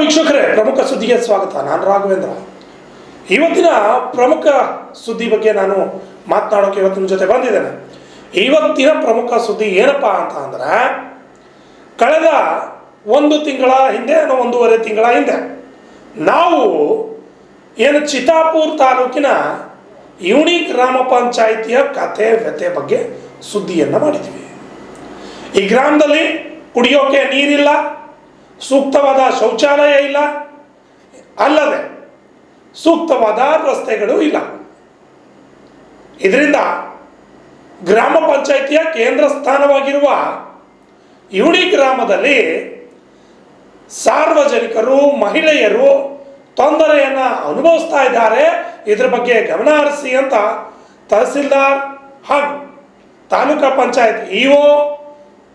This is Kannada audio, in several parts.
ವೀಕ್ಷಕರೇ, ಪ್ರಮುಖ ಸುದ್ದಿಗೆ ಸ್ವಾಗತ. ನಾನು ರಾಘವೇಂದ್ರ. ಇವತ್ತಿನ ಪ್ರಮುಖ ಸುದ್ದಿ ಬಗ್ಗೆ ನಾನು ಮಾತನಾಡೋಕೆ ಇವತ್ತಿನ ಜೊತೆ ಬಂದಿದ್ದೇನೆ. ಇವತ್ತಿನ ಪ್ರಮುಖ ಸುದ್ದಿ ಏನಪ್ಪ ಅಂತ ಅಂದ್ರೆ, ಕಳೆದ ಒಂದು ತಿಂಗಳ ಹಿಂದೆ ಒಂದೂವರೆ ತಿಂಗಳ ಹಿಂದೆ, ನಾವು ಏನು ಚಿತಾಪುರ್ ತಾಲೂಕಿನ ಯುಣಿ ಗ್ರಾಮ ಪಂಚಾಯಿತಿಯ ಕಥೆ ವ್ಯತೆ ಬಗ್ಗೆ ಸುದ್ದಿಯನ್ನು ಮಾಡಿದ್ವಿ. ಈ ಗ್ರಾಮದಲ್ಲಿ ಕುಡಿಯೋಕೆ ನೀರಿಲ್ಲ ಸೂಕ್ತವಾದ ಶೌಚಾಲಯ ಇಲ್ಲ. ಅಲ್ಲದೆ ಸೂಕ್ತವಾದ ರಸ್ತೆಗಳು ಇಲ್ಲ. ಇದರಿಂದ ಗ್ರಾಮ ಪಂಚಾಯಿತಿಯ ಕೇಂದ್ರ ಸ್ಥಾನವಾಗಿರುವ ಇವಳಿ ಗ್ರಾಮದಲ್ಲಿ ಸಾರ್ವಜನಿಕರು, ಮಹಿಳೆಯರು ತೊಂದರೆಯನ್ನು ಅನುಭವಿಸ್ತಾ ಇದ್ದಾರೆ. ಇದರ ಬಗ್ಗೆ ಗಮನ ಹರಿಸಿ ಅಂತ ತಹಸೀಲ್ದಾರ್ ಹಾಗೂ taluka panchayat EO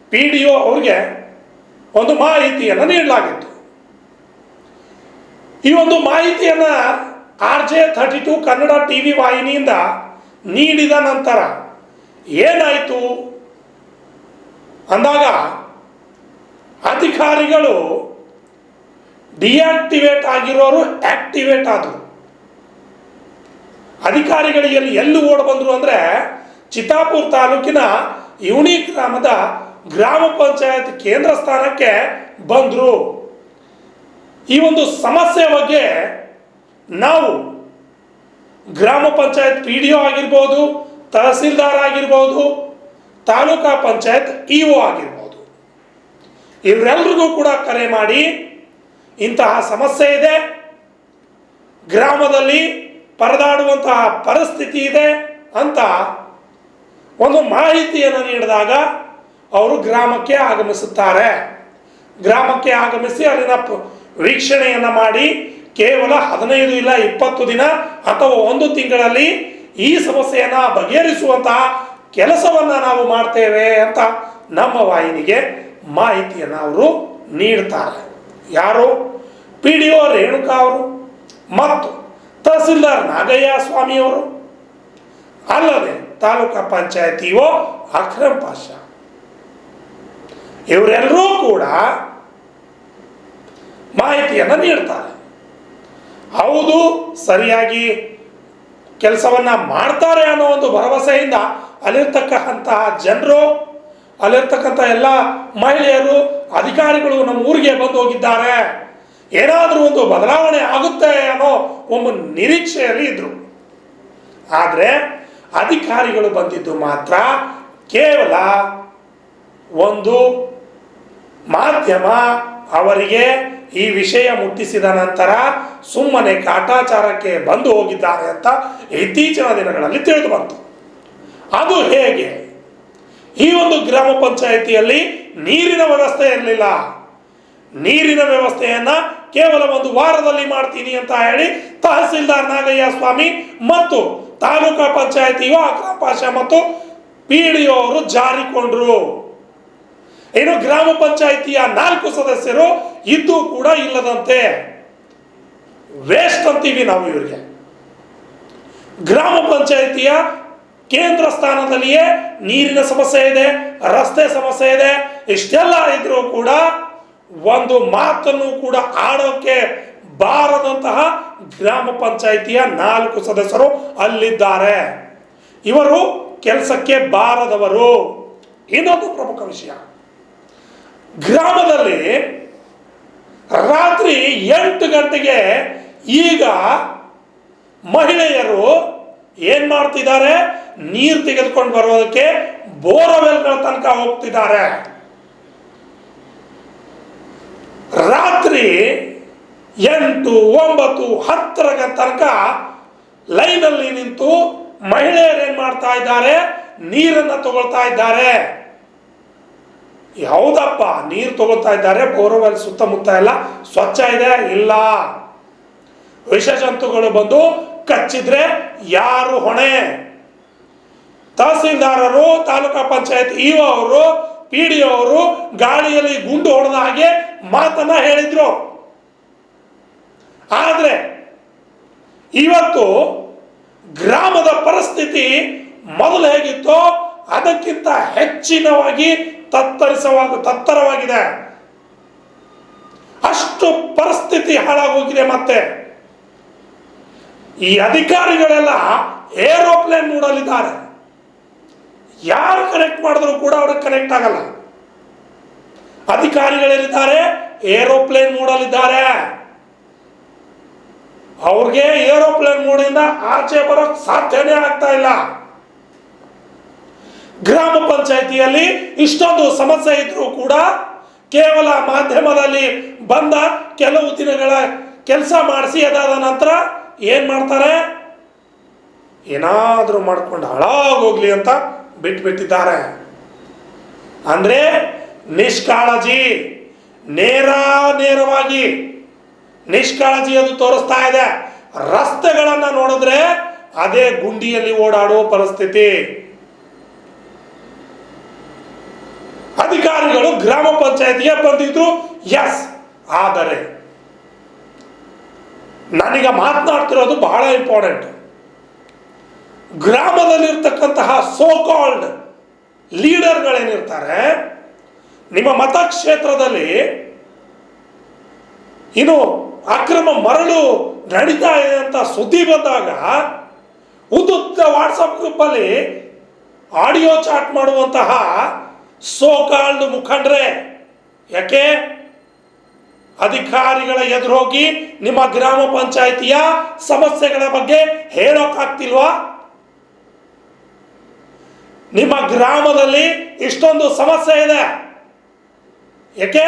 P D O ಅವ್ರಿಗೆ ಒಂದು ಮಾಹಿತಿಯನ್ನು ನೀಡಲಾಗಿತ್ತು. ಈ ಒಂದು ಮಾಹಿತಿಯನ್ನು R J thirty two Kannada T V ವಾಹಿನಿಯಿಂದ ನೀಡಿದ ನಂತರ ಏನಾಯಿತು? ಅಂದಾಗ ಅಧಿಕಾರಿಗಳು ಡಿಆಕ್ಟಿವೇಟ್ ಆಗಿರೋರು ಆಕ್ಟಿವೇಟ್ ಆದರು. ಅಧಿಕಾರಿಗಳಿಗೆ ಎಲ್ಲಿ ಓಡ್ ಅಂದರೆ ಅಂದ್ರೆ ಚಿತ್ತಾಪುರ್ ತಾಲೂಕಿನ ಯುನಿ ಗ್ರಾಮದ ಗ್ರಾಮ ಪಂಚಾಯತ್ ಕೇಂದ್ರ ಸ್ಥಾನಕ್ಕೆ ಬಂದರು. ಈ ಒಂದು ಸಮಸ್ಯೆ ಬಗ್ಗೆ ನಾವು ಗ್ರಾಮ ಪಂಚಾಯತ್ ಪಿ ಡಿ ಒ ಆಗಿರ್ಬೋದು, ತಹಸೀಲ್ದಾರ್ ಆಗಿರ್ಬೋದು, ತಾಲೂಕಾ ಪಂಚಾಯತ್ ಇ ಒ ಆಗಿರ್ಬೋದು. ಇವರೆಲ್ರಿಗೂ ಕೂಡ ಕರೆ ಮಾಡಿ, ಇಂತಹ ಸಮಸ್ಯೆ ಇದೆ. ಗ್ರಾಮದಲ್ಲಿ ಪರದಾಡುವಂತಹ ಪರಿಸ್ಥಿತಿ ಇದೆ ಅಂತ ಒಂದು ಮಾಹಿತಿಯನ್ನು ನೀಡಿದಾಗ ಅವರು ಗ್ರಾಮಕ್ಕೆ ಆಗಮಿಸುತ್ತಾರೆ. ಗ್ರಾಮಕ್ಕೆ ಆಗಮಿಸಿ ಅಲ್ಲಿನ ವೀಕ್ಷಣೆಯನ್ನು ಮಾಡಿ ಕೇವಲ ಹದಿನೈದು ಇಲ್ಲ ಇಪ್ಪತ್ತು ದಿನ ಅಥವಾ ಒಂದು ತಿಂಗಳಲ್ಲಿ ಈ ಸಮಸ್ಯೆಯನ್ನು ಬಗೆಹರಿಸುವಂತಹ ಕೆಲಸವನ್ನು ನಾವು ಮಾಡ್ತೇವೆ ಅಂತ ನಮ್ಮ ವಾಹಿನಿಗೆ ಮಾಹಿತಿಯನ್ನು ಅವರು ನೀಡ್ತಾರೆ. ಯಾರು? ಪಿ ಡಿ ಒ ರೇಣುಕಾ ಅವರು ಮತ್ತು ತಹಸೀಲ್ದಾರ್ ನಾಗಯ್ಯ ಸ್ವಾಮಿಯವರು ಅಲ್ಲದೆ ತಾಲೂಕಾ ಪಂಚಾಯತಿ ಒ ಅಕ್ರಮ್ ಪಾಷಾ. ಇವರೆಲ್ಲರೂ ಕೂಡ ಮಾಹಿತಿಯನ್ನು ನೀಡ್ತಾರೆ. ಹೌದು, ಸರಿಯಾಗಿ ಕೆಲಸವನ್ನ ಮಾಡ್ತಾರೆ ಅನ್ನೋ ಒಂದು ಭರವಸೆಯಿಂದ ಅಲ್ಲಿರ್ತಕ್ಕಂತಹ ಜನರು, ಅಲ್ಲಿರ್ತಕ್ಕಂಥ ಎಲ್ಲ ಮಹಿಳೆಯರು, ಅಧಿಕಾರಿಗಳು ನಮ್ಮ ಊರಿಗೆ ಬಂದು ಹೋಗಿದ್ದಾರೆ. ಏನಾದರೂ ಒಂದು ಬದಲಾವಣೆ ಆಗುತ್ತೆ ಅನ್ನೋ ಒಂದು ನಿರೀಕ್ಷೆಯಲ್ಲಿ ಇದ್ರು. ಆದರೆ ಅಧಿಕಾರಿಗಳು ಬಂದಿದ್ದು ಮಾತ್ರ ಕೇವಲ ಒಂದು ಮಾಧ್ಯಮ ಅವರಿಗೆ ಈ ವಿಷಯ ಮುಟ್ಟಿಸಿದ ನಂತರ ಸುಮ್ಮನೆ ಕಾಟಾಚಾರಕ್ಕೆ ಬಂದು ಹೋಗಿದ್ದಾರೆ ಅಂತ ಇತ್ತೀಚಿನ ದಿನಗಳಲ್ಲಿ ತಿಳಿದು ಬಂತು. ಅದು ಹೇಗೆ? ಈ ಒಂದು ಗ್ರಾಮ ಪಂಚಾಯಿತಿಯಲ್ಲಿ ನೀರಿನ ವ್ಯವಸ್ಥೆ ಇರಲಿಲ್ಲ. ನೀರಿನ ವ್ಯವಸ್ಥೆಯನ್ನ ಕೇವಲ ಒಂದು ವಾರದಲ್ಲಿ ಮಾಡ್ತೀನಿ ಅಂತ ಹೇಳಿ ತಹಸೀಲ್ದಾರ್ ನಾಗಯ್ಯ ಸ್ವಾಮಿ ಮತ್ತು ತಾಲೂಕಾ ಪಂಚಾಯತಿ ಅಕ್ರಮ್ ಮತ್ತು ಪಿ ಡಿ ಅವರು ಜಾರಿಕೊಂಡ್ರು. ಇನ್ನು ಗ್ರಾಮ ಪಂಚಾಯಿತಿಯ ನಾಲ್ಕು ಸದಸ್ಯರು ಇದ್ದು ಕೂಡ ಇಲ್ಲದಂತೆ ವೇಸ್ಟ್ ಅಂತೀವಿ ನಾವು ಇವರಿಗೆ. ಗ್ರಾಮ ಪಂಚಾಯಿತಿಯ ಕೇಂದ್ರ ಸ್ಥಾನದಲ್ಲಿಯೇ ನೀರಿನ ಸಮಸ್ಯೆ ಇದೆ, ರಸ್ತೆ ಸಮಸ್ಯೆ ಇದೆ, ಇಷ್ಟೆಲ್ಲ ಇದ್ರೂ ಕೂಡ ಒಂದು ಮಾತನ್ನು ಕೂಡ ಆಡೋಕೆ ಬಾರದಂತಹ ಗ್ರಾಮ ಪಂಚಾಯಿತಿಯ ನಾಲ್ಕು ಸದಸ್ಯರು ಅಲ್ಲಿದ್ದಾರೆ. ಇವರು ಕೆಲಸಕ್ಕೆ ಬಾರದವರು. ಇನ್ನೊಂದು ಪ್ರಮುಖ ವಿಷಯ. ಗ್ರಾಮದಲ್ಲಿ ರಾತ್ರಿ ಎಂಟು ಗಂಟೆಗೆ ಈಗ ಮಹಿಳೆಯರು ಏನ್ ಮಾಡ್ತಿದ್ದಾರೆ? ನೀರು ತೆಗೆದುಕೊಂಡು ಬರೋದಕ್ಕೆ ಬೋರ್ವೆಲ್ಗಳ ತನಕ ಹೋಗ್ತಿದ್ದಾರೆ. ರಾತ್ರಿ ಎಂಟು ಒಂಬತ್ತು ಹತ್ತರ ತನಕ ಲೈನಲ್ಲಿ ನಿಂತು ಮಹಿಳೆಯರು ಏನ್ ಮಾಡ್ತಾ ಇದ್ದಾರೆ? ನೀರನ್ನ ತಗೊಳ್ತಾ ಇದ್ದಾರೆ. ಹೌದಪ್ಪ ನೀರು ತಗೋತಾ ಇದ್ದಾರೆ, ಬೋರ್ವೆಲ್ ಸುತ್ತಮುತ್ತ ಎಲ್ಲ ಸ್ವಚ್ಛ ಇದೆ? ಇಲ್ಲ. ವಿಷ ಜಂತುಗಳು ಬಂದು ಕಚ್ಚಿದ್ರೆ ಯಾರು ಹೊಣೆ? ತಹಸೀಲ್ದಾರರು, ತಾಲೂಕಾ ಪಂಚಾಯತ್ ಇಒ ಅವರು, ಪಿ ಡಿ ಅವರು ಗಾಳಿಯಲ್ಲಿ ಗುಂಡು ಹೊಡೆದ ಹಾಗೆ ಮಾತನ್ನ ಹೇಳಿದ್ರು. ಆದ್ರೆ ಇವತ್ತು ಗ್ರಾಮದ ಪರಿಸ್ಥಿತಿ ಮೊದಲು ಹೇಗಿತ್ತೋ ಅದಕ್ಕಿಂತ ಹೆಚ್ಚಿನವಾಗಿ ತತ್ತರಿಸವಾಗ ತತ್ತರವಾಗಿದೆ. ಅಷ್ಟು ಪರಿಸ್ಥಿತಿ ಹಾಳಾಗೋಗಿದೆ ಮತ್ತೆ. ಈ ಅಧಿಕಾರಿಗಳೆಲ್ಲ ಏರೋಪ್ಲೇನ್ ನೋಡಲಿದ್ದಾರೆ. ಯಾರು ಕನೆಕ್ಟ್ ಮಾಡಿದ್ರು ಕೂಡ ಅವ್ರಿಗೆ ಕನೆಕ್ಟ್ ಆಗಲ್ಲ. ಅಧಿಕಾರಿಗಳಿದ್ದಾರೆ ಏರೋಪ್ಲೇನ್ ಮೂಡಲಿದ್ದಾರೆ ಅವ್ರಿಗೆ ಏರೋಪ್ಲೇನ್ ಮೂಡಿಂದ ಆಚೆ ಬರೋಕ್ ಸಾಧ್ಯನೇ ಆಗ್ತಾ ಇಲ್ಲ. ಗ್ರಾಮ ಪಂಚಾಯಿತಿಯಲ್ಲಿ ಇಷ್ಟೊಂದು ಸಮಸ್ಯೆ ಇದ್ರೂ ಕೂಡ ಕೇವಲ ಮಾಧ್ಯಮದಲ್ಲಿ ಬಂದ ಕೆಲವು ದಿನಗಳ ಕೆಲಸ ಮಾಡಿಸಿ ಅದಾದ ನಂತರ ಏನ್ ಮಾಡ್ತಾರೆ? ಏನಾದರೂ ಮಾಡ್ಕೊಂಡು ಹಾಳಾಗೋಗ್ಲಿ ಅಂತ ಬಿಟ್ಬಿಟ್ಟಿದ್ದಾರೆ. ಅಂದ್ರೆ ನಿಷ್ಕಾಳಜಿ, ನೇರ ನೇರವಾಗಿ ನಿಷ್ಕಾಳಜಿ ಅದು ತೋರಿಸ್ತಾ ಇದೆ. ರಸ್ತೆಗಳನ್ನ ನೋಡಿದ್ರೆ ಅದೇ ಗುಂಡಿಯಲ್ಲಿ ಓಡಾಡುವ ಪರಿಸ್ಥಿತಿ. ಅಧಿಕಾರಿಗಳು ಗ್ರಾಮ ಪಂಚಾಯತಿಗೆ ಬಂದಿದ್ರು. ಎಸ್ ಆದರೆ ನಾನೀಗ ಮಾತನಾಡ್ತಿರೋದು ಬಹಳ ಇಂಪಾರ್ಟೆಂಟ್ ಗ್ರಾಮದಲ್ಲಿರ್ತಕ್ಕಂತಹ ಸೋ ಕಾಲ್ಡ್ ಲೀಡರ್ಗಳೇನಿರ್ತಾರೆ ನಿಮ್ಮ ಮತಕ್ಷೇತ್ರದಲ್ಲಿ ಇನ್ನು ಅಕ್ರಮ ಮರಳು ನಡೀತಾ ಇದೆ ಅಂತ ಸುದ್ದಿ ಬಂದಾಗ ಉದ್ದುದ್ದ ವಾಟ್ಸಪ್ ಗ್ರೂಪಲ್ಲಿ ಆಡಿಯೋ ಚಾಟ್ ಮಾಡುವಂತಹ ಸೋ ಕಾಲ್ಡ್ ಮುಖಂಡ್ರೆ, ಯಾಕೆ? ಅಧಿಕಾರಿಗಳ ಎದುರೋಗಿ ನಿಮ್ಮ ಗ್ರಾಮ ಪಂಚಾಯಿತಿಯ ಸಮಸ್ಯೆಗಳ ಬಗ್ಗೆ ಹೇಳೋಕ್ಕಾಗ್ತಿಲ್ವಾ ನಿಮ್ಮ ಗ್ರಾಮದಲ್ಲಿ ಇಷ್ಟೊಂದು ಸಮಸ್ಯೆ ಇದೆ. ಯಾಕೆ?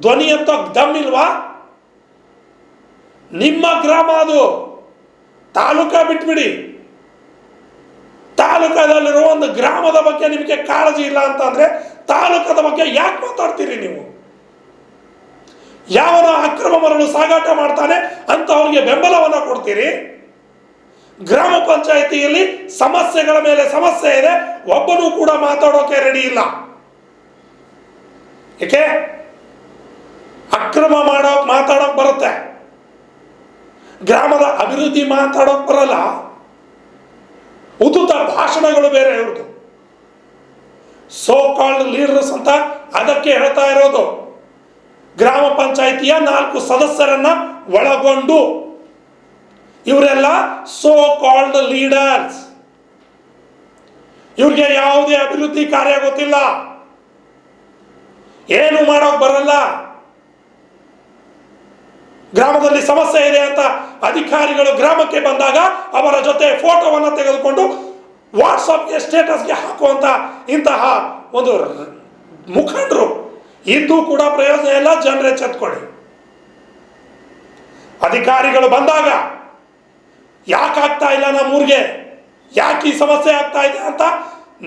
ಧ್ವನಿ ಅಂತ ಇಲ್ವಾ? ನಿಮ್ಮ ಗ್ರಾಮ ಅದು. ತಾಲೂಕ ಬಿಟ್ಬಿಡಿ. ತಾಲೂಕದಲ್ಲಿರೋ ಒಂದು ಗ್ರಾಮದ ಬಗ್ಗೆ ನಿಮಗೆ ಕಾಳಜಿ ಇಲ್ಲ ಅಂತಂದ್ರೆ ತಾಲೂಕದ ಬಗ್ಗೆ ಯಾಕೆ ಮಾತಾಡ್ತೀರಿ ನೀವು? ಯಾವನ ಅಕ್ರಮ ಮರಳು ಸಾಗಾಟ ಮಾಡ್ತಾನೆ ಅಂತ ಅವರಿಗೆ ಬೆಂಬಲವನ್ನ ಕೊಡ್ತೀರಿ? ಗ್ರಾಮ ಪಂಚಾಯಿತಿಯಲ್ಲಿ ಸಮಸ್ಯೆಗಳ ಮೇಲೆ ಸಮಸ್ಯೆ ಇದೆ, ಒಬ್ಬನೂ ಕೂಡ ಮಾತಾಡೋಕೆ ರೆಡಿ ಇಲ್ಲ. ಏಕೆ? ಅಕ್ರಮ ಮಾಡೋಕ್ ಮಾತಾಡೋಕ್ ಬರುತ್ತೆ. ಗ್ರಾಮದ ಅಭಿವೃದ್ಧಿ ಮಾತಾಡೋಕ್ ಬರಲ್ಲ. ಭಾಷಣಗಳು ಬೇರೆ ಇವ್ರದ್ದು ಸೋ ಕಾಲ್ಡ್ ಲೀಡರ್ಸ್ ಅಂತ ಅದಕ್ಕೆ ಹೇಳ್ತಾ ಇರೋದು. ಗ್ರಾಮ ಪಂಚಾಯಿತಿಯ ನಾಲ್ಕು ಸದಸ್ಯರನ್ನ ಒಳಗೊಂಡು. ಇವರೆಲ್ಲ ಸೋ ಕಾಲ್ಡ್ ಲೀಡರ್ಸ್ ಇವ್ರಿಗೆ ಯಾವುದೇ ಅಭಿವೃದ್ಧಿ ಕಾರ್ಯ ಗೊತ್ತಿಲ್ಲ. ಏನು ಮಾಡೋಕ್ ಬರಲ್ಲ. ಗ್ರಾಮದಲ್ಲಿ ಸಮಸ್ಯೆ ಇದೆ ಅಂತ ಅಧಿಕಾರಿಗಳು ಗ್ರಾಮಕ್ಕೆ ಬಂದಾಗ ಅವರ ಜೊತೆ ಫೋಟೋವನ್ನು ತೆಗೆದುಕೊಂಡು ವಾಟ್ಸಪ್ಗೆ ಸ್ಟೇಟಸ್ಗೆ ಹಾಕುವಂಥ ಇಂತಹ ಒಂದು ಮುಖಂಡರು ಇದ್ದು ಕೂಡ ಪ್ರಯೋಜನ ಇಲ್ಲ, ಜನರೇ ಚತ್ಕೊಳ್ಳಿ. ಅಧಿಕಾರಿಗಳು ಬಂದಾಗ ಯಾಕಾಗ್ತಾ ಇಲ್ಲ ನಮ್ಮೂರಿಗೆ ಯಾಕೆ ಈ ಸಮಸ್ಯೆ ಆಗ್ತಾ ಇದೆ ಅಂತ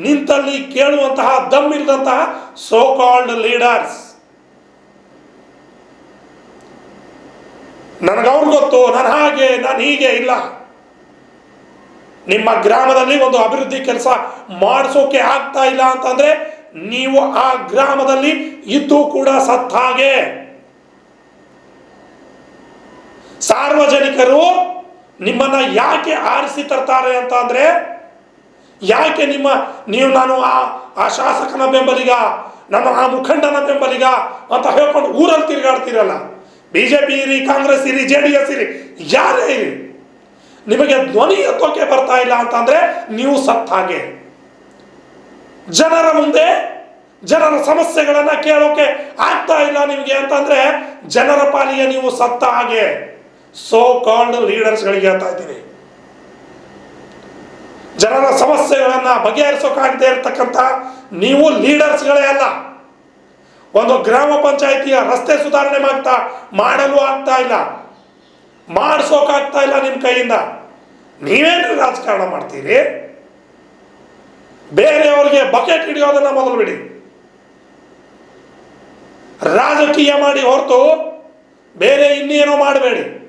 ನಿಂತಲ್ಲಿ ಕೇಳುವಂತಹ ದಮ್ಮಿಲ್ಲದಂತಹ ಸೋ ಕಾಲ್ಡ್ ಲೀಡರ್ಸ್ ನನಗವ್ರು ಗೊತ್ತು, ನಾನು ಹಾಗೆ, ನಾನು ಹೀಗೆ ಇಲ್ಲ. ನಿಮ್ಮ ಗ್ರಾಮದಲ್ಲಿ ಒಂದು ಅಭಿವೃದ್ಧಿ ಕೆಲಸ ಮಾಡಿಸೋಕೆ ಆಗ್ತಾ ಇಲ್ಲ ಅಂತಂದ್ರೆ ನೀವು ಆ ಗ್ರಾಮದಲ್ಲಿ ಇದ್ದು ಕೂಡ ಸತ್ತ ಹಾಗೆ ಸಾರ್ವಜನಿಕರು ನಿಮ್ಮನ್ನ ಯಾಕೆ ಆರಿಸಿ ತರ್ತಾರೆ ಅಂತ ಅಂದ್ರೆ ಯಾಕೆ ನಿಮ್ಮ, ನೀವು ನಾನು ಆ ಆ ಶಾಸಕನ ಬೆಂಬಲಿಗ ನಮ್ಮ ಆ ಮುಖಂಡನ ಬೆಂಬಲಿಗ ಅಂತ ಹೇಳ್ಕೊಂಡು ಊರಲ್ಲಿ ತಿರುಗಾಡ್ತಿರಲ್ಲ? ಬಿಜೆಪಿ ಇರಿ, ಕಾಂಗ್ರೆಸ್ ಇರಿ, ಜೆ ಡಿ ಎಸ್ ಇರಿ, ಯಾರೇ ಇರಿ. ನಿಮಗೆ ಧ್ವನಿ ಎತ್ತೋಕೆ ಬರ್ತಾ ಇಲ್ಲ ಅಂತಂದ್ರೆ ನೀವು ಸತ್ತ ಹಾಗೆ. ಜನರ ಮುಂದೆ ಜನರ ಸಮಸ್ಯೆಗಳನ್ನ ಕೇಳೋಕೆ ಆಗ್ತಾ ಇಲ್ಲ ನಿಮಗೆ ಅಂತಂದ್ರೆ ಜನರ ಪಾಲಿಗೆ ನೀವು ಸತ್ತ ಹಾಗೆ. ಸೋ ಕಾಲ್ಡ್ ಲೀಡರ್ಸ್ಗಳಿಗೆ ಹೇಳ್ತಾ ಇದ್ದೀನಿ. ಜನರ ಸಮಸ್ಯೆಗಳನ್ನ ಬಗೆಹರಿಸೋಕಾಗದೆ ಇರತಕ್ಕಂತ ನೀವು ಲೀಡರ್ಸ್ಗಳೇ ಅಲ್ಲ. ಒಂದು ಗ್ರಾಮ ಪಂಚಾಯಿತಿಯ ರಸ್ತೆ ಸುಧಾರಣೆ ಮಾಡ್ತಾ ಮಾಡಲು ಆಗ್ತಾ ಇಲ್ಲ. ಮಾಡಿಸೋಕಾಗ್ತಾ ಇಲ್ಲ ನಿಮ್ಮ ಕೈಯಿಂದ. ನೀವೇನು ರಾಜಕಾರಣ ಮಾಡ್ತೀರಿ? ಬೇರೆಯವ್ರಿಗೆ ಬಕೆಟ್ ಹಿಡಿಯೋದನ್ನ ಮೊದಲು ಬಿಡಿ. ರಾಜಕೀಯ ಮಾಡಿ ಹೊರತು ಬೇರೆ ಇನ್ನೇನೋ ಮಾಡಬೇಡಿ.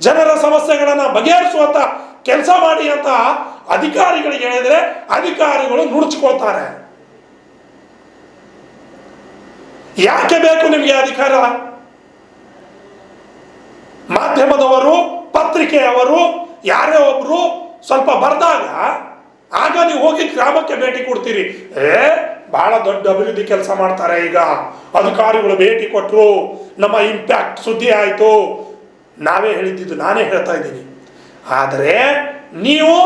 ಜನರ ಸಮಸ್ಯೆಗಳನ್ನ ಬಗೆಹರಿಸುವಂತ ಕೆಲಸ ಮಾಡಿ ಅಂತ ಅಧಿಕಾರಿಗಳಿಗೆ ಹೇಳಿದ್ರೆ ಅಧಿಕಾರಿಗಳು ನುಣುಚ್ಕೊಳ್ತಾರೆ. ಯಾಕೆ ಬೇಕು ನಿಮಗೆ ಅಧಿಕಾರ? ಮಾಧ್ಯಮದವರು, ಪತ್ರಿಕೆಯವರು ಯಾರೇ ಒಬ್ರು ಸ್ವಲ್ಪ ಬರ್ದಾಗ, ಆಗ ನೀವು ಹೋಗಿ ಗ್ರಾಮಕ್ಕೆ ಭೇಟಿ ಕೊಡ್ತೀರಿ. ಏ, ಬಹಳ ದೊಡ್ಡ ಅಭಿವೃದ್ಧಿ ಕೆಲಸ ಮಾಡ್ತಾರೆ ಈಗ. ಅಧಿಕಾರಿಗಳು ಭೇಟಿ ಕೊಟ್ಟರು ನಮ್ಮ ಇಂಪ್ಯಾಕ್ಟ್ ಸುದ್ದಿ ಆಯಿತು. ನಾವೇ ಹೇಳಿದ್ದು, ನಾನೇ ಹೇಳ್ತಾ ಇದ್ದೀನಿ. ಆದರೆ ನೀವು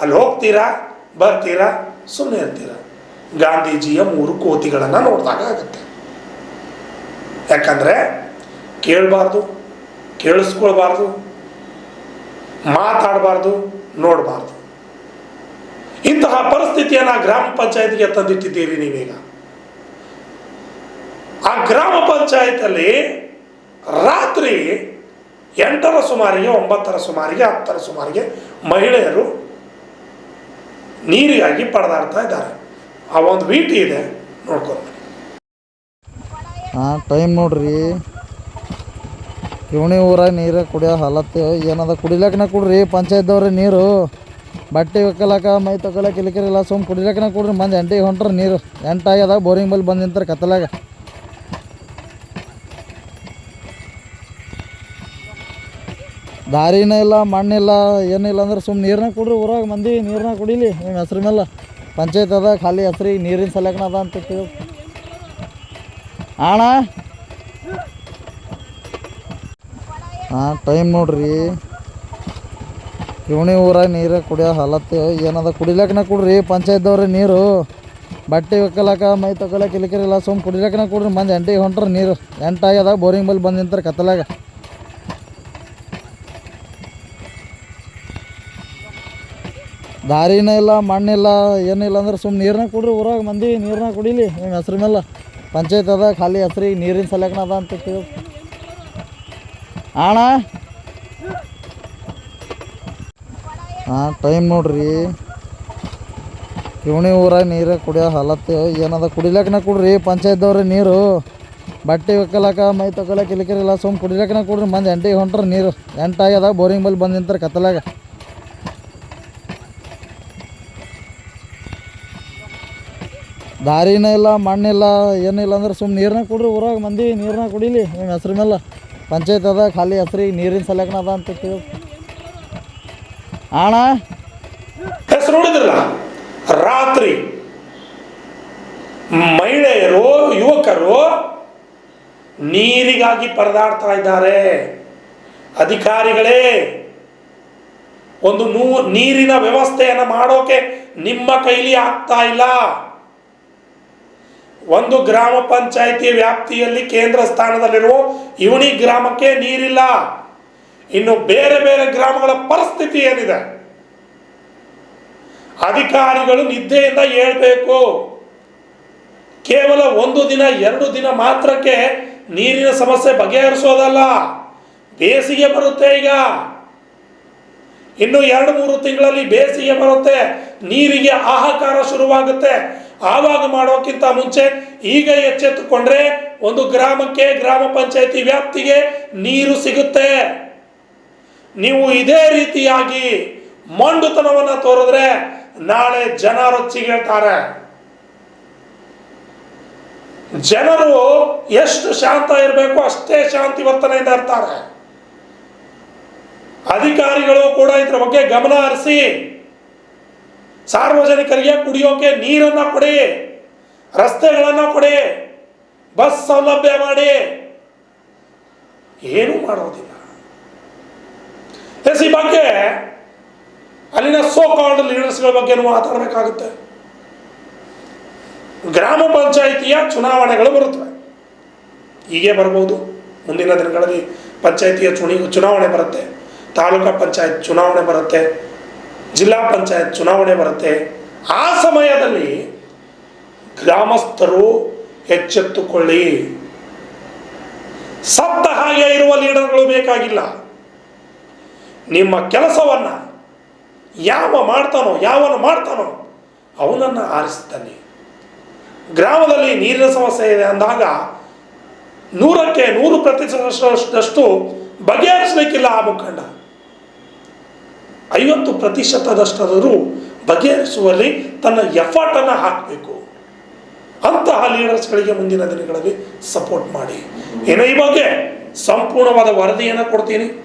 ಅಲ್ಲಿ ಹೋಗ್ತೀರಾ? ಬರ್ತೀರಾ? ಸುಮ್ಮನೆ ಇರ್ತೀರಾ? ಗಾಂಧೀಜಿಯ ಮೂರು ಕೋತಿಗಳನ್ನು ನೋಡಿದಾಗ ಆಗುತ್ತೆ. ಯಾಕಂದರೆ ಕೇಳಬಾರ್ದು, ಕೇಳಿಸ್ಕೊಳ್ಬಾರ್ದು ಮಾತಾಡಬಾರ್ದು, ನೋಡಬಾರ್ದು. ಇಂತಹ ಪರಿಸ್ಥಿತಿಯನ್ನು ಗ್ರಾಮ ಪಂಚಾಯತ್ಗೆ ತಂದಿಟ್ಟಿದ್ದೀರಿ ನೀವೀಗ. ಆ ಗ್ರಾಮ ಪಂಚಾಯತಲ್ಲಿ ರಾತ್ರಿ ಎಂಟರ ಸುಮಾರಿಗೆ, ಒಂಬತ್ತರ ಸುಮಾರಿಗೆ, ಹತ್ತರ ಸುಮಾರಿಗೆ ಮಹಿಳೆಯರು ನೀರಿಗಾಗಿ ಪಡೆದಾಡ್ತಾ ಇದ್ದಾರೆ. ಆ ಒಂದು ವೀಟಿ ಇದೆ, ನೋಡ್ಕೊಂಡು. ಟೈಮ್ ನೋಡ್ರಿ. ಕಿವಣಿ ಊರಾಗ ನೀರು ಕುಡಿಯೋ ಹಾಲತ್ತು ಏನದ ಕುಡಿಲಕ್ಕನ ಕೊಡ್ರಿ, ಪಂಚಾಯತ್ದವ್ರೆ ನೀರು. ಬಟ್ಟೆ ಒಕ್ಕಲಕ ಮೈ ತೊಗೊಳಕ್ಕೆ ಇಲಿಕಿರಿಲ್ಲ ಸುಮ್ ಕುಡಿಲಕ್ಕನ ಕೊಡ್ರಿ, ಮಂದಿ ಎಂಟಿಗೆ ಹೊಂಟ್ರ ನೀರು. ಎಂಟಾಗ್ಯದ ಬೋರಿಂಗ್ ಬಲ್ಲಿ ಬಂದು ನಿಂತಾರೆ ಕತ್ತಲಾಗ. ದಾರಿನೇ ಇಲ್ಲ, ಮಣ್ಣಿಲ್ಲ, ಏನಿಲ್ಲ ಅಂದ್ರೆ ಸುಮ್ ನೀರನ್ನ ಕುಡ್ರಿ ಊರಾಗ ಮಂದಿ ನೀರನ್ನ ಕುಡಿಲಿ. ನಿಮ್ಮ ಹೆಸ್ರ ಮೇಲೆ ಪಂಚಾಯತ್ ಅದ, ಖಾಲಿ ಹೆಸ್ರಿಗೆ ನೀರಿನ ಸಲಕನ ಅದ ಅಂತ ಅಣ್ಣ? ಹಾಂ ಟೈಮ್ ನೋಡ್ರಿ. ಇವಣಿ ಊರಾಗ ನೀರು ಕುಡಿಯೋ ಹಾಲತ್ತು ಏನದ ಕುಡಿಲಕ್ಕನ ಕೊಡ್ರಿ, ಪಂಚಾಯತ್ದವ್ರಿ ನೀರು. ಬಟ್ಟೆ ಒಕ್ಕಲಕ ಮೈ ತೊಗೊಳಕ್ಕೆ ಇಲಿಕಿರಿಲ್ಲ ಸುಮ್ ಕುಡಿಲಕ್ಕನ ಕೊಡ್ರಿ, ಮಂದಿ ಎಂಟಿಗೆ ಹೊಂಟ್ರ ನೀರು. ಎಂಟಾಗ್ಯದ, ಬೋರಿಂಗ್ ಬಲ್ಲಿ ಬಂದು ನಿಂತಾರೆ ಕತ್ತಲಾಗ. ದಾರಿನ ಇಲ್ಲ ಮಣ್ಣಿಲ್ಲ ಏನಿಲ್ಲ ಅಂದ್ರೆ ಸುಮ್ ನೀರನ್ನ ಕುಡ್ರಿ ಊರಾಗ ಮಂದಿ ನೀರನ್ನ ಕುಡಿಲಿ ನಿಮ್ಮ ಹೆಸ್ರ ಮೇಲೆ. ಪಂಚಾಯತ್ ಅದ, ಖಾಲಿ ಹೆಸ್ರಿಗೆ ನೀರಿನ ಸಲಕನ ಅದ ಅಂತ ಕೇಳಿ ಅಣ್ಣ ಹಾಂ ಟೈಮ್ ನೋಡ್ರಿ. ಇವಣಿ ಊರಾಗ ನೀರ ಕುಡಿಯೋ ಹಲತ್ತು. ಏನದ ಕುಡಿಲಕ್ಕನ ಕೊಡ್ರಿ, ಪಂಚಾಯತ್ದವ್ರಿ ನೀರು. ಬಟ್ಟೆ ಒಕ್ಕಲಕ ಮೈ ತೊಗೊಳಕ್ಕೆ ಇಲಿಕಿರಿಲ್ಲ ಸುಮ್ ಕುಡಿಲಕ್ಕನ ಕೊಡ್ರಿ. ಮಂದಿ ಎಂಟಿಗೆ ಹೊಂಟ್ರಿ ನೀರು. ಎಂಟಾಗ್ಯದ, ಬೋರಿಂಗ್ ಬಲ್ಲಿ ಬಂದು ನಿಂತಾರೆ ಕತ್ತಲಾಗ. ದಾರಿನೇ ಇಲ್ಲ, ಮಣ್ಣಿಲ್ಲ, ಏನಿಲ್ಲ ಅಂದ್ರೆ ಸುಮ್ಮನೆ ನೀರನ್ನ ಕೊಡ್ರಿ, ಊರಾಗ ಮಂದಿ ನೀರನ್ನ ಕುಡಿಲಿ. ನಿಮ್ಮ ಹೆಸ್ರ ಮೇಲೆ. ಪಂಚಾಯತ್ ಅದ, ಖಾಲಿ ಹೆಸ್ರಿಗೆ ನೀರಿನ ಸಲಕನ ಅದ ಅಂತ ಕೇಳಿ. ಹೆಸರು ನೋಡಿದ್ರಲ್ಲ? ರಾತ್ರಿ ಮಹಿಳೆಯರು, ಯುವಕರು ನೀರಿಗಾಗಿ ಪರದಾಡ್ತಾ ಇದ್ದಾರೆ. ಅಧಿಕಾರಿಗಳೇ, ಒಂದು ನೂ ನೀರಿನ ವ್ಯವಸ್ಥೆಯನ್ನು ಮಾಡೋಕೆ ನಿಮ್ಮ ಕೈಲಿ ಆಗ್ತಾ ಇಲ್ಲ. ಒಂದು ಗ್ರಾಮ ಪಂಚಾಯಿತಿ ವ್ಯಾಪ್ತಿಯಲ್ಲಿ ಕೇಂದ್ರ ಸ್ಥಾನದಲ್ಲಿರುವ ಇವಣಿ ಗ್ರಾಮಕ್ಕೆ ನೀರಿಲ್ಲ. ಇನ್ನು ಬೇರೆ ಬೇರೆ ಗ್ರಾಮಗಳ ಪರಿಸ್ಥಿತಿ ಏನಿದೆ? ಅಧಿಕಾರಿಗಳು ನಿದ್ದೆಯಿಂದ ಹೇಳಬೇಕು. ಕೇವಲ ಒಂದು ದಿನ, ಎರಡು ದಿನ ಮಾತ್ರಕ್ಕೆ ನೀರಿನ ಸಮಸ್ಯೆ ಬಗೆಹರಿಸೋದಲ್ಲ. ಬೇಸಿಗೆ ಬರುತ್ತೆ ಈಗ. ಇನ್ನು ಎರಡು ಮೂರು ತಿಂಗಳಲ್ಲಿ ಬೇಸಿಗೆ ಬರುತ್ತೆ, ನೀರಿಗೆ ಆಹಾಕಾರ ಶುರುವಾಗುತ್ತೆ. ಆವಾಗ ಮಾಡೋಕ್ಕಿಂತ ಮುಂಚೆ ಈಗ ಎಚ್ಚೆತ್ತುಕೊಂಡ್ರೆ ಒಂದು ಗ್ರಾಮಕ್ಕೆ, ಗ್ರಾಮ ಪಂಚಾಯತಿ ವ್ಯಾಪ್ತಿಗೆ ನೀರು ಸಿಗುತ್ತೆ. ನೀವು ಇದೇ ರೀತಿಯಾಗಿ ಮಂಡುತನವನ್ನು ತೋರಿದ್ರೆ ನಾಳೆ ಜನ ರೊಚ್ಚಿಗೇಳ್ತಾರೆ ಜನರು ಎಷ್ಟು ಶಾಂತ ಇರಬೇಕು ಅಷ್ಟೇ ಶಾಂತಿ ವರ್ತನೆಯಿಂದ ಇರ್ತಾರೆ. ಅಧಿಕಾರಿಗಳು ಕೂಡ ಇದರ ಬಗ್ಗೆ ಗಮನ ಹರಿಸಿ ಸಾರ್ವಜನಿಕರಿಗೆ ಕುಡಿಯೋಕೆ ನೀರನ್ನ ಕೊಡಿ, ರಸ್ತೆಗಳನ್ನು ಕೊಡಿ, ಬಸ್ ಸೌಲಭ್ಯ ಮಾಡಿ. ಏನೂ ಮಾಡೋದಿಲ್ಲ. ಎಸ್, ಈ ಬಗ್ಗೆ ಅಲ್ಲಿನ ಸೋ ಕಾಲ್ಡ್ ಲೀಡರ್ಸ್ಗಳ ಬಗ್ಗೆ ಮಾತಾಡಬೇಕಾಗುತ್ತೆ. ಗ್ರಾಮ ಪಂಚಾಯಿತಿಯ ಚುನಾವಣೆಗಳು ಬರುತ್ತವೆ. ಹೀಗೆ ಬರ್ಬೋದು. ಮುಂದಿನ ದಿನಗಳಲ್ಲಿ ಪಂಚಾಯಿತಿಯ ಚುಣಿ, ಚುನಾವಣೆ ಬರುತ್ತೆ. ತಾಲೂಕಾ ಪಂಚಾಯತ್ ಚುನಾವಣೆ ಬರುತ್ತೆ, ಜಿಲ್ಲಾ ಪಂಚಾಯತ್ ಚುನಾವಣೆ ಬರುತ್ತೆ. ಆ ಸಮಯದಲ್ಲಿ ಗ್ರಾಮಸ್ಥರು ಎಚ್ಚೆತ್ತುಕೊಳ್ಳಿ. ಸತ್ತ ಹಾಗೆ ಇರುವ ಲೀಡರ್ಗಳು ಬೇಕಾಗಿಲ್ಲ. ನಿಮ್ಮ ಕೆಲಸವನ್ನು ಯಾವ ಮಾಡ್ತಾನೋ, ಯಾವನು ಮಾಡ್ತಾನೋ ಅವನನ್ನು ಆರಿಸ್ತಾನೆ. ಗ್ರಾಮದಲ್ಲಿ ನೀರಿನ ಸಮಸ್ಯೆ ಇದೆ ಅಂದಾಗ ನೂರಕ್ಕೆ ನೂರು ಪ್ರತಿಶತದಷ್ಟು ಬಗೆಹರಿಸಲಿಕ್ಕಿಲ್ಲ ಆ ಮುಖಂಡ. ಐವತ್ತು ಪ್ರತಿಶತದಷ್ಟಾದರೂ ಬಗೆಹರಿಸುವಲ್ಲಿ ತನ್ನ ಎಫರ್ಟನ್ನು ಹಾಕಬೇಕು. ಅಂತಹ ಲೀಡರ್ಸ್ಗಳಿಗೆ ಮುಂದಿನ ದಿನಗಳಲ್ಲಿ ಸಪೋರ್ಟ್ ಮಾಡಿ. ಏನೋ ಈ ಬಗ್ಗೆ ಸಂಪೂರ್ಣವಾದ ವರದಿಯನ್ನು ಕೊಡ್ತೀನಿ.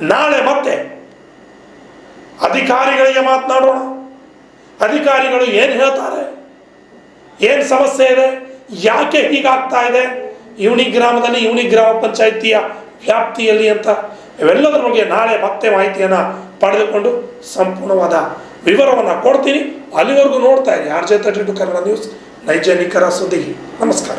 ನಾಳೆ ಮತ್ತೆ ಅಧಿಕಾರಿಗಳಿಗೆ ಮಾತನಾಡೋಣ. ಅಧಿಕಾರಿಗಳು ಏನು ಹೇಳ್ತಾರೆ? ಏನು ಸಮಸ್ಯೆ ಇದೆ? ಯಾಕೆ ಹೀಗಾಗ್ತಾ ಇದೆ? ಇವನಿ ಗ್ರಾಮದಲ್ಲಿ ಇವನಿ ಗ್ರಾಮ ಪಂಚಾಯಿತಿಯ ವ್ಯಾಪ್ತಿಯಲ್ಲಿ ಅಂತ ಇವೆಲ್ಲದರ ಬಗ್ಗೆ ನಾಳೆ ಮತ್ತೆ ಮಾಹಿತಿಯನ್ನು ಪಡೆದುಕೊಂಡು ಸಂಪೂರ್ಣವಾದ ವಿವರವನ್ನು ಕೊಡ್ತೀನಿ. ಅಲ್ಲಿವರೆಗೂ ನೋಡ್ತಾ ಇರಿ. R J thirty two Kannada news. ನೈಜ ನಿಖರ ಸುದ್ದಿ. ನಮಸ್ಕಾರ.